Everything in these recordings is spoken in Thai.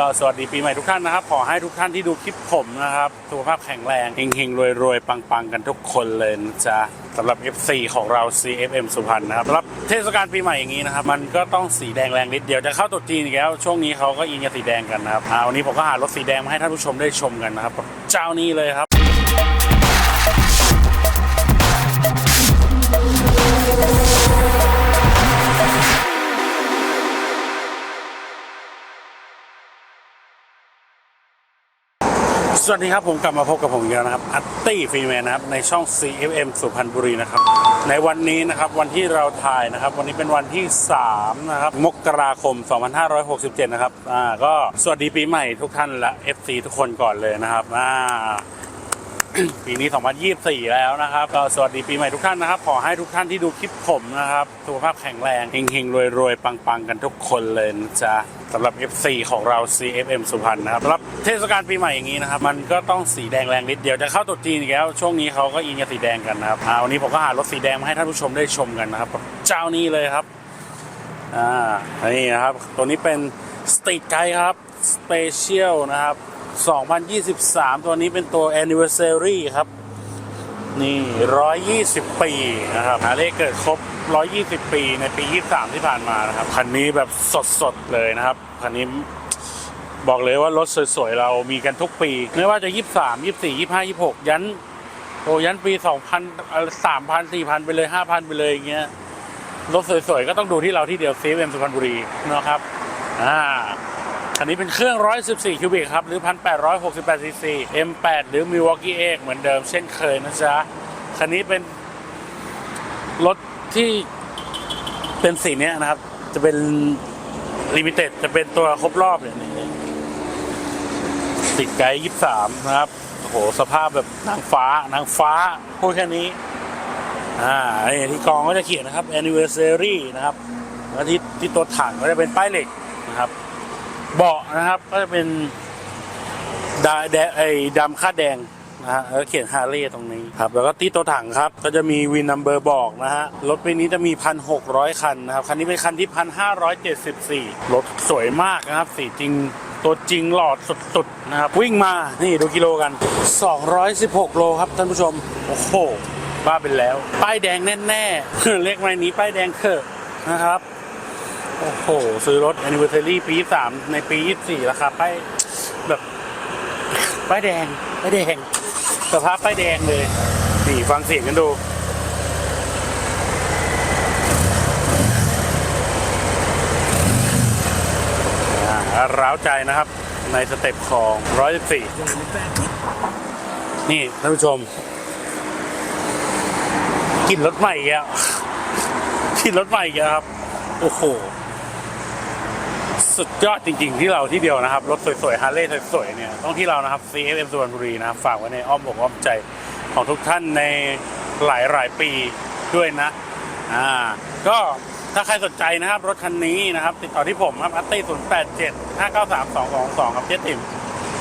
ก็สวัสดีปีใหม่ทุกท่านนะครับ ขอให้ทุกท่านที่ดูคลิปผมนะครับสุขภาพแข็งแรงเฮงๆรวยๆ ปังๆ กันทุกคนเลยนะจ๊ะสำหรับ FC ของเรา CFM สุพรรณนะครับสำหรับเทศกาลปีใหม่อย่างนี้นะครับ มันก็ต้องสีแดงแรงนิดเดียว จะเข้าตรุษจีนอีกแล้ว ช่วงนี้เขาก็อินกับสีแดงกันนะครับอ่าวันนี้ผมก็หารถสีแดงมาให้ท่านผู้ชมได้ชมกันนะครับ เจ้านี้เลยครับ สวัสดีครับผมกลับมาพบกับผมอีกแล้วนะครับอัตตี้ฟรีแมนนะครับในช่อง CFM สุพรรณบุรีนะครับในวันนี้นะครับวันที่เราถ่ายนะครับ วันนี้เป็นวันที่3นะครับมกราคม 2567 นะครับอ่าก็สวัสดีปีใหม่ทุกท่านและ FC ทุกคนก่อนเลยนะครับอ่าปีนี้ 2024 แล้วนะครับก็สวัสดีปีใหม่ทุกท่านนะครับ ขอให้ทุกท่านที่ดูคลิปผมนะครับสุขภาพแข็งแรงเฮงๆรวยๆปังๆ กันทุกคนเลยนะจ๊ะ สำหรับ FC ของเรา CFM สุพรรณนะครับสำหรับเทศกาลปีใหม่อย่างนี้นะครับ มันก็ต้องสีแดงแรงนิดเดียวจะเข้าตรุษจีนอีกแล้ว ช่วงนี้เขาก็อินกับสีแดงกันนะครับอ่าวันนี้ผมก็หารถสีแดงมาให้ท่านผู้ชมได้ชมกันนะครับ เจ้านี้เลยครับอ่านี่นะครับ ตัวนี้เป็นสต e ี t ไกด์ครับสเปเชียลนะครับ 2023 ตัวนี้เป็นตัว Anniversary ครับ นี่ 120 ปีนะครับฮาร์เลยเกิดครบ 120 ปีในปี 23 ที่ผ่านมานะครับ คันนี้แบบสดๆเลยนะครับ คันนี้บอกเลยว่ารถสวยๆ เรามีกันทุกปี ไม่ว่าจะ 23 24 25 26 ยันโอ้ยันปี 2,000เอ่อ3,000 4,000 ไปเลย 5,000 ไปเลยอย่างเงี้ยรถสวยๆ ก็ต้องดูที่เราที่เดียวซีเอ็มสุพรรณบุรีนะครับอ่า คันนี้เป็นเครื่อง 114 คิวบิกครับ หรือ 1,868 ซีซี M8 หรือ Milwaukee X เหมือนเดิมเช่นเคยนะจ๊ะ คันนี้เป็นรถที่เป็นสีเนี้ยนะครับ จะเป็นลิมิเต็ดจะเป็นตัวครบรอบเนี่ยนี่ติดไกด์23 นะครับ โอ้โห สภาพแบบนางฟ้านางฟ้าพูดแค่นี้ อ่านี่ที่กองก็จะเขียนนะครับ anniversary นะครับ แล้วที่ที่ตัวถังก็จะเป็นป้ายเหล็กนะครับ เบาะนะครับ ก็จะเป็นดาแดไอ้ดำคาดแดงนะฮะแล้วเขียนฮาร์เลย์ตรงนี้ครับ แล้วก็ที่ตัวถังครับ ก็จะมีวินนัมเบอร์บอกนะฮะ รถปีนี้จะมีพันหกร้อยคันนะครับ คันนี้เป็นคันที่พันห้าร้อยเจ็ดสิบสี่รถสวยมากนะครับ สีจริงตัวจริงหลอดสุดๆนะครับ วิ่งมานี่ดูกิโลกัน 216 โลครับท่านผู้ชม โอ้โห บ้าเป็นแล้ว ป้ายแดงแน่ๆเรียกไม้นี้ป้ายแดงเถอะนะครับ โอ้โห ซื้อรถ anniversary ปี3ในปี 24 ราคาป้ายแบบป้ายแดงป้ายแดงสภาพป้ายแดงเลยนี่ฟังเสียงกันดูอ่าร้าวใจนะครับ ในสเต็ปของ 114 นี่ท่านผู้ชมกลินรถใหม่อีกแล้วกลินรถใหม่อีกแล้วครับ โอ้โห สุดยอดจริง ๆ ที่เราที่เดียวนะครับ รถสวยๆฮาร์เลย์สวยๆเนี่ยต้องที่เรานะครับ CFM สุพรรณบุรีนะครับฝากไว้ในอ้อมอกอ้อมใจของทุกท่านในหลายหลายๆปีด้วยนะอ่าก็ถ้าใครสนใจนะครับ รถคันนี้นะครับ ติดต่อที่ผมครับอัตตี้ศูนย์แปดเจ็ดห้าเก้าสามสองสองสองครับเจ๊ติ๋ม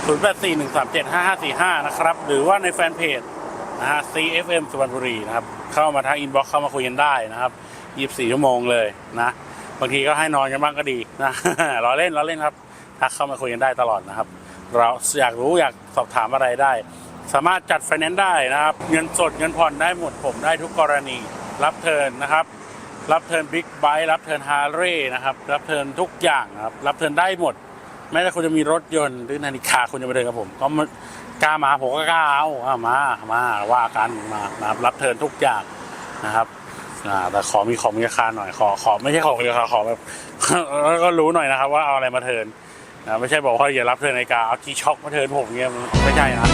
ศูนย์แปดสี่หนึ่งสามเจ็ดห้าห้าสี่ห้านะครับ หรือว่าในแฟนเพจนะฮะ CFM สุพรรณบุรีนะครับ เข้ามาทางอินบ็อกซ์เข้ามาคุยกันได้นะครับยี่สิบสี่ชั่วโมงเลยนะ บางทีก็ให้นอนกันบ้างก็ดีนะล้อเล่นล้อเล่นครับทักเข้ามาคุยกันได้ตลอดนะครับ เราอยากรู้อยากสอบถามอะไรได้ สามารถจัดไฟแนนซ์ได้นะครับ เงินสดเงินผ่อนได้หมดผมได้ทุกกรณี รับเทินนะครับ รับเทินบิ๊กไบค์รับเทินฮาร์เรย์นะครับ รับเทินทุกอย่างครับ รับเทินได้หมดแม้แต่คุณจะมีรถยนต์หรือนาฬิกาคุณจะมาเดินกับผม ก็มากล้ามาผมก็กล้าเอามามาว่ากันมานะครับรับเทินทุกอย่างนะครับ อ่าแต่ขอมีของมีราคาหน่อยขอขอไม่ใช่ของมีราคาขอแบบแล้วก็รู้หน่อยนะครับ ว่าเอาอะไรมาเทิร์นนะไม่ใช่บอกว่าอย่ารับเทิร์นนาฬิกาเอาจีช็อคมาเทิร์นผมเงี้ยมันไม่ใช่นะ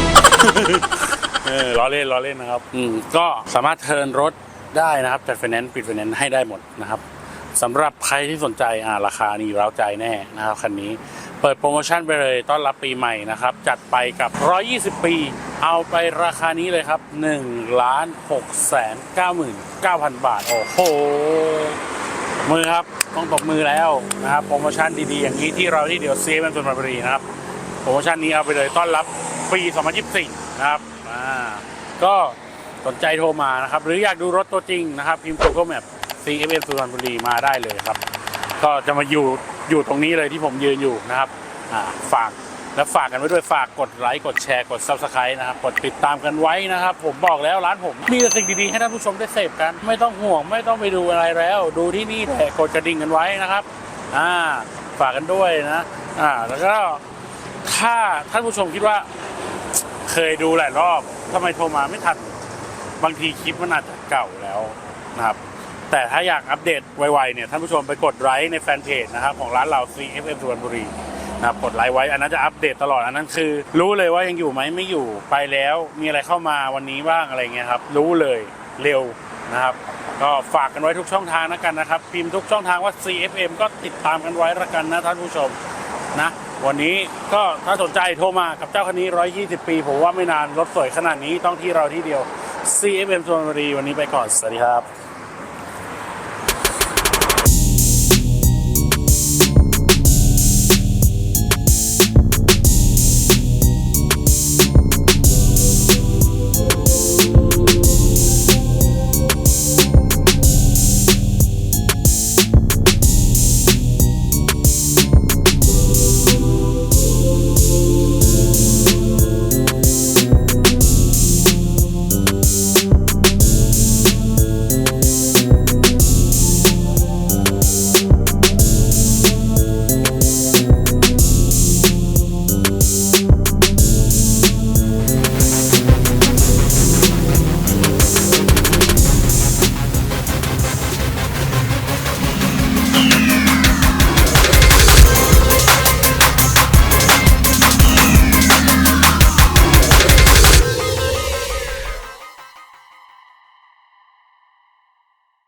เออล้อเล่นล้อเล่นนะครับ อืมก็สามารถเทิร์นรถได้นะครับจัดไฟแนนซ์ปิดไฟแนนซ์ให้ได้หมดนะครับสำหรับใครที่สนใจอ่าราคานี่เร้าใจแน่นะครับคันนี้ เปิดโปรโมชั่นไปเลยต้อนรับปีใหม่นะครับ จัดไปกับ 120 ปี เอาไปราคานี้เลยครับ1ล้าน6แสน99,000บาท โอ้โห มือครับ ต้องตบมือแล้วนะครับ โปรโมชั่นดีๆ อย่างนี้ที่เราที่เดียวเซฟเป็นส่วนบรีนะครับ โปรโมชั่นนี้เอาไปเลยต้อนรับปี 2024 นะครับ อ่า ก็สนใจโทรมานะครับ หรืออยากดูรถตัวจริงนะครับ พิมพ์ Google Map CFM สุพรรณบุรีมาได้เลยครับ ก็จะมาอยู่อยู่ตรงนี้เลยที่ผมยืนอยู่นะครับ อ่า ฝาก แล้วฝากกันไว้ด้วยฝากกดไลค์กดแชร์กด subscribe นะครับกดติดตามกันไว้นะครับ ผมบอกแล้วร้านผมมีแต่สิ่งดีๆให้ท่านผู้ชมได้เสพกัน ไม่ต้องห่วงไม่ต้องไปดูอะไรแล้ว ดูที่นี่แต่กดกระดิ่งกันไว้นะครับอ่าฝากกันด้วยนะอ่าแล้วก็ถ้าท่านผู้ชมคิดว่า เคยดูหลายรอบทำไมโทรมาไม่ทันบางทีคลิปมันอาจจะเก่าแล้วนะครับแต่ถ้าอยากอัปเดตไวๆเนี่ยท่านผู้ชมไปกดไลค์ในแฟนเพจนะครับของร้านเรา CFM สุพรรณบุรี นะครับกดไลค์ไว้อันนั้นจะอัปเดตตลอดอันนั้นคือ รู้เลยว่ายังอยู่ไหมไม่อยู่ไปแล้วมีอะไรเข้ามาวันนี้บ้างอะไรเงี้ยครับรู้เลยเร็วนะครับ ก็ฝากกันไว้ทุกช่องทางนะกันนะครับ พิมพ์ทุกช่องทางว่า CFM ก็ติดตามกันไว้ละกันนะท่านผู้ชมนะวันนี้ก็ถ้าสนใจโทรมากับเจ้าคันนี้ 120 ปี ผมว่าไม่นานรถสวยขนาดนี้ต้องที่เราที่เดียว CFM สุพรรณบุรีวันนี้ไปก่อน สวัสดีครับ